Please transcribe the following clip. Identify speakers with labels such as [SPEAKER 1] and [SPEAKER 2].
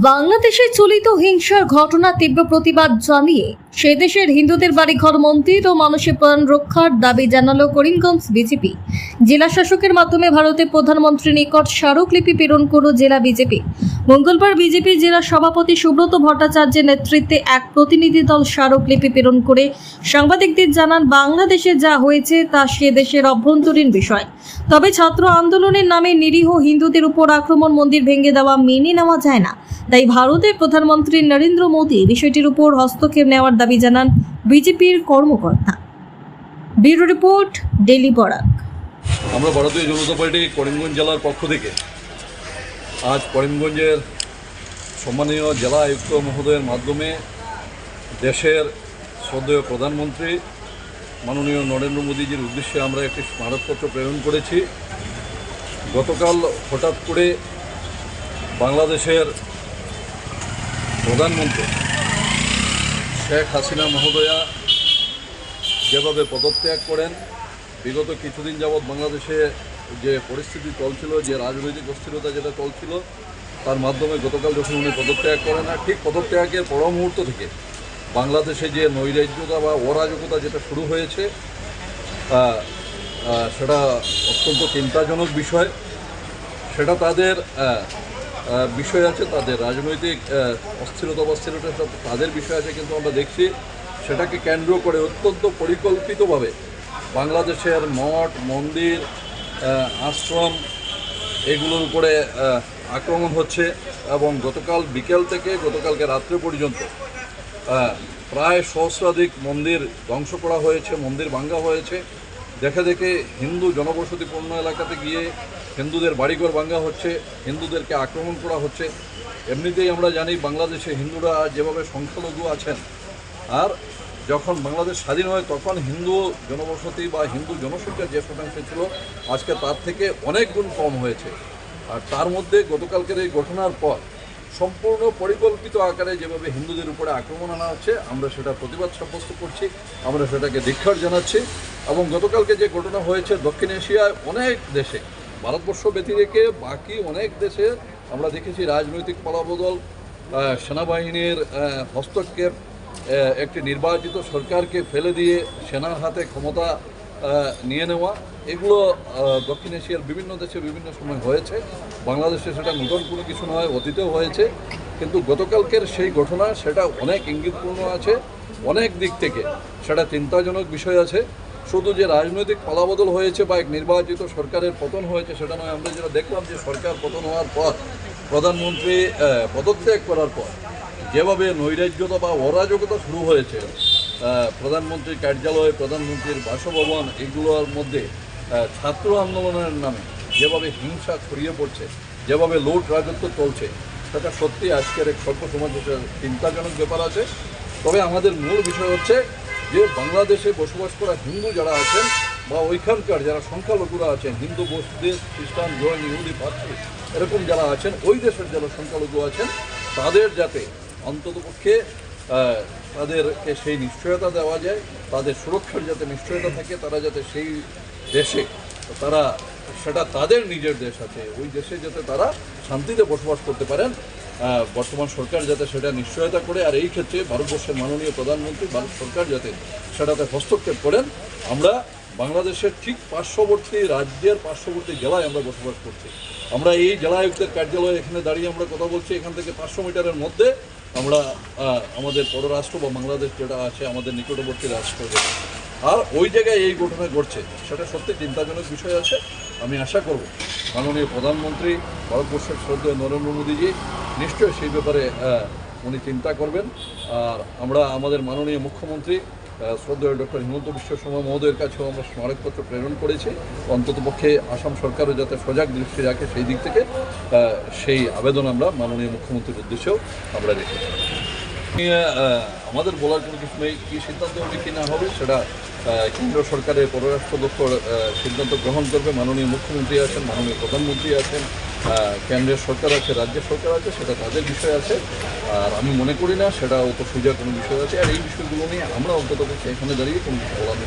[SPEAKER 1] বাংলাদেশে চলিত হিংসার ঘটনা তীব্র প্রতিবাদ জানিয়ে সে দেশের হিন্দুদের বাড়িঘর মন্দির ও মানুষের প্রাণ রক্ষার দাবি জানালো করিমগঞ্জ বিজেপি। জেলা শাসকের মাধ্যমে ভারতের প্রধানমন্ত্রীর নিকট স্মারকলিপি প্রেরণ করল জেলা বিজেপি। মঙ্গলবার বিজেপি জেলা সভাপতি সুব্রত ভট্টাচার্যের নেতৃত্বে এক প্রতিনিধি দল স্মারকলিপি প্রেরণ করে সাংবাদিকদের জানান, বাংলাদেশে যা হয়েছে তা সে দেশের অভ্যন্তরীণ বিষয়। তবে ছাত্র আন্দোলনের নামে নিরীহ হিন্দুদের উপর আক্রমণ মন্দির ভেঙে দেওয়া মেনে নেওয়া যায় না। তাই ভারতের প্রধানমন্ত্রী নরেন্দ্র মোদী বিষয়টির উপর হস্তক্ষেপ নেওয়ার দাবি জানান বিজেপির কর্মকর্তা। Bureau report daily Barak.
[SPEAKER 2] আমরা ভারতীয় জনতা পার্টি করিমগঞ্জ জেলার পক্ষ থেকে আজ করিমগঞ্জের সম্মানীয় জেলা আয়ুক্ত মহোদয়ের মাধ্যমে দেশের শ্রদ্ধেয় প্রধানমন্ত্রী মাননীয় নরেন্দ্র মোদীজির উদ্দেশ্যে আমরা একটি স্মারকপত্র প্রেরণ করেছি। গতকাল হঠাৎ করে বাংলাদেশের প্রধানমন্ত্রী শেখ হাসিনা মহোদয়া যেভাবে পদত্যাগ করেন, বিগত কিছুদিন যাবৎ বাংলাদেশে যে পরিস্থিতি চলছিল, যে রাজনৈতিক অস্থিরতা যেটা চলছিল, তার মাধ্যমে গতকাল যখন উনি পদত্যাগ করেন, আর ঠিক পদত্যাগের পর মুহূর্ত থেকে বাংলাদেশে যে নৈরাজ্যতা বা অরাজকতা যেটা শুরু হয়েছে সেটা অত্যন্ত চিন্তাজনক বিষয়। সেটা তাদের বিষয় আছে, তাদের রাজনৈতিক অস্থিরতা অস্থিরতা তাদের বিষয় আছে, কিন্তু আমরা দেখছি সেটাকে কেন্দ্র করে অত্যন্ত পরিকল্পিতভাবে বাংলাদেশের মঠ, মন্দির আশ্রম, এগুলোর উপরে আক্রমণ হচ্ছে এবং গতকাল বিকেল থেকে গতকালকে রাত্রে পর্যন্ত প্রায় সহস্রাধিক মন্দির ধ্বংস করা হয়েছে, মন্দির ভাঙ্গা হয়েছে। দেখে দেখে হিন্দু জনবসতিপূর্ণ এলাকাতে গিয়ে হিন্দুদের বাড়িঘর ভাঙ্গা হচ্ছে, হিন্দুদেরকে আক্রমণ করা হচ্ছে। এমনিতেই আমরা জানি বাংলাদেশে হিন্দুরা যেভাবে সংখ্যালঘু আছেন, আর যখন বাংলাদেশ স্বাধীন হয়, তখন হিন্দু জনবসতি বা হিন্দু জনসংখ্যা যে শতাংশ ছিল, আজকে তার থেকে অনেক গুণ কম হয়েছে। আর তার মধ্যে গতকালকের এই ঘটনার পর সম্পূর্ণ পরিকল্পিত আকারে যেভাবে হিন্দুদের উপরে আক্রমণ আনা হচ্ছে, আমরা সেটা প্রতিবাদ সাব্যস্ত করছি, আমরা সেটাকে ধিক্ষার জানাচ্ছি এবং গতকালকে যে ঘটনা হয়েছে দক্ষিণ এশিয়ায় অনেক দেশে, ভারতবর্ষ ব্যতি রেখে বাকি অনেক দেশে আমরা দেখেছি রাজনৈতিক পালাবদল সেনাবাহিনীর হস্তক্ষেপ একটি নির্বাচিত সরকারকে ফেলে দিয়ে সেনার হাতে ক্ষমতা নিয়ে নেওয়া, এগুলো দক্ষিণ এশিয়ার বিভিন্ন দেশে বিভিন্ন সময় হয়েছে। বাংলাদেশে সেটা নতুন কোনো কিছু নয়, অতীতেও হয়েছে। কিন্তু গতকালকের সেই ঘটনা, সেটা অনেক ইঙ্গিতপূর্ণ আছে, অনেক দিক থেকে সেটা চিন্তাজনক বিষয় আছে। শুধু যে রাজনৈতিক পালাবদল হয়েছে বা এক নির্বাচিত সরকারের পতন হয়েছে, সেটা নয়, আমরা যেটা দেখলাম যে সরকার পতন হওয়ার পর, প্রধানমন্ত্রী পদত্যাগ করার পর যেভাবে নৈরাজ্যতা বা অরাজকতা শুরু হয়েছে প্রধানমন্ত্রীর কার্যালয়, প্রধানমন্ত্রীর বাসভবন, এগুলোর মধ্যে ছাত্র আন্দোলনের নামে যেভাবে হিংসা ছড়িয়ে পড়ছে, যেভাবে লোট রাজত্ব চলছে, সেটা সত্যি আজকের এক সভ্য সমাজের চিন্তাজনক ব্যাপার আছে। তবে আমাদের মূল বিষয় হচ্ছে যে বাংলাদেশে বসবাস করা হিন্দু যারা আছেন বা ওইখানকার যারা সংখ্যালঘুরা আছেন, হিন্দু, বৌদ্ধ, খ্রিস্টান, জৈন, ইহুদি, পার্সি, এরকম যারা আছেন, ওই দেশের যারা সংখ্যালঘু আছেন, তাদের যাতে অন্ততপক্ষে তাদেরকে সেই নিশ্চয়তা দেওয়া যায়, তাদের সুরক্ষার যাতে নিশ্চয়তা থাকে, তারা যাতে সেই দেশে, তারা, সেটা তাদের নিজের দেশ আছে, ওই দেশে যাতে তারা শান্তিতে বসবাস করতে পারেন বর্তমান সরকার যাতে সেটা নিশ্চয়তা করে, আর এই ক্ষেত্রে ভারতবর্ষের মাননীয় প্রধানমন্ত্রী, ভারত সরকার যাতে সেটাতে হস্তক্ষেপ করেন, আমরা বাংলাদেশের ঠিক পার্শ্ববর্তী রাজ্যের পার্শ্ববর্তী জেলায় আমরা বসবাস করছি। আমরা এই জেলা আয়ুক্তের কার্যালয়ে এখানে দাঁড়িয়ে আমরা কথা বলছি, এখান থেকে পাঁচশো মিটারের মধ্যে আমরা আমাদের পররাষ্ট্র বা বাংলাদেশ যেটা আছে, আমাদের নিকটবর্তী রাষ্ট্র আর ওই জায়গায় এই ঘটনা ঘটছে, সেটা সত্যি চিন্তাজনক বিষয় আছে, আমি আশা করব। মাননীয় প্রধানমন্ত্রী ভারতবর্ষের শ্রদ্ধেয় নরেন্দ্র মোদীজি, নিশ্চয়ই সেই ব্যাপারে উনি চিন্তা করবেন। আর আমরা আমাদের মাননীয় মুখ্যমন্ত্রী শ্রদ্ধেয় ডক্টর হিমন্ত বিশ্ব শর্মা মহোদয়ের কাছেও আমরা স্মারকপত্র প্রেরণ করেছি। অন্ততপক্ষে আসাম সরকারও যাতে সজাগ দৃষ্টি রাখে সেই দিক থেকে সেই আবেদন আমরা মাননীয় মুখ্যমন্ত্রীর উদ্দেশ্যেও আমরা রেখেছি। আমাদের বলার কোনো কিছু নেই। কী সিদ্ধান্ত হবে, কি না হবে, সেটা কেন্দ্র সরকারের পররাষ্ট্র দপ্তর সিদ্ধান্ত গ্রহণ করবে। মাননীয় মুখ্যমন্ত্রী আছেন, মাননীয় প্রধানমন্ত্রী আছেন কেন্দ্রের সরকার আছে রাজ্যের সরকার আছে, সেটা তাদের বিষয় আছে। আর আমি মনে করি না সেটা অত সোজা কোনো বিষয় আছে। আর এই বিষয়গুলো নিয়ে আমরা অন্তত এখানে দাঁড়িয়ে কোনো কিছু বলার